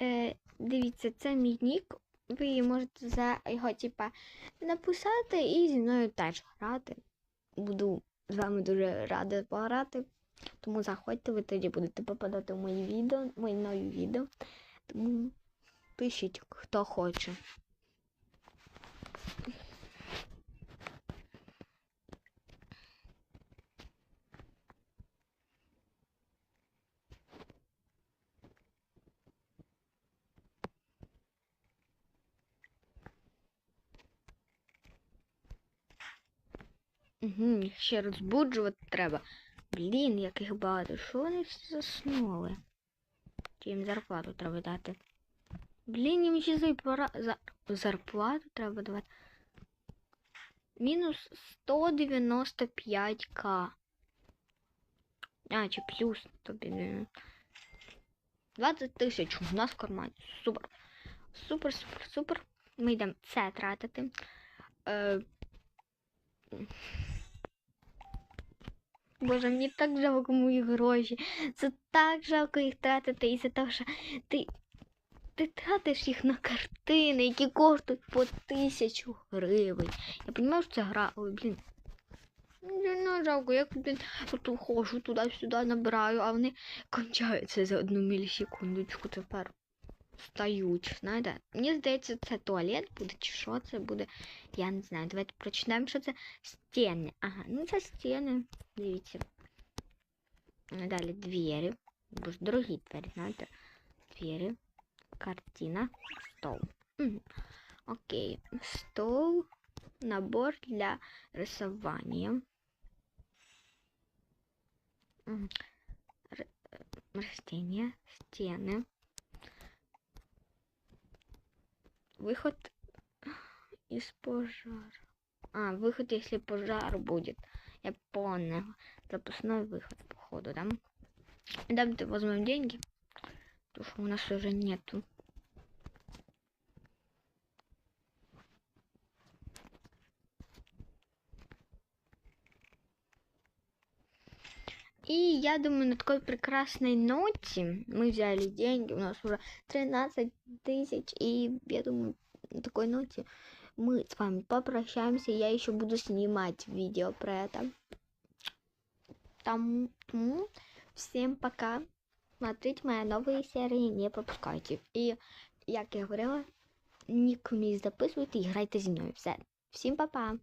Е, дивіться, це мій нік. Ви можете за його, типа, написати і зі мною теж грати. Буду з вами дуже рада пограти. Тому заходьте, ви тоді будете попадати в мої відео, мої нові відео. Тому пишіть, хто хоче. Угу, ще розбуджувати треба. Блін, яких багато. Що вони всі заснули? Чи їм зарплату треба дати? Блін, їм ще за... зарплату треба давати. Мінус 195к. А, чи плюс 150. 20 тисяч у нас в кармані. Супер. Супер, супер, супер. Ми йдемо це тратити. Е... Боже, мені так жалко мої гроші. Це так жалко їх тратити і за те, що ти, ти тратиш їх на картини, які коштують по тисячу гривень. Я розумію, що це гра, ой, блін. Не жалко, я блін, тут хожу туди-сюди набираю, а вони кончаються за одну мілісекундочку тепер. Стають, знаєте. Мені здається, це туалет буде, чи що це буде. Я не знаю. Давайте прочитаємо, що це стіни. Ага, ну це стіни. Дивіться. Далі двері. Бо ж дорогі двері, знаєте. Двері. Картина. Стол. Мгм. Окей. Стол. Набор для рисування. Мгм. Р- э, Растения. Стены. Выход из пожара. А, выход, если пожар будет. Я понял. Запасной выход, походу, да? Давайте возьмем деньги. Потому что у нас уже нету. И я думаю, на такой прекрасной ноте мы взяли деньги, у нас уже 13 тысяч, и я думаю, на такой ноте мы с вами попрощаемся. Я еще буду снимать видео про это. Тому, тому всем пока. Смотрите мои новые серии, не пропускайте. І, як я говорила, нік мій записуйте і грайте зі мною. Все. Всім па-па!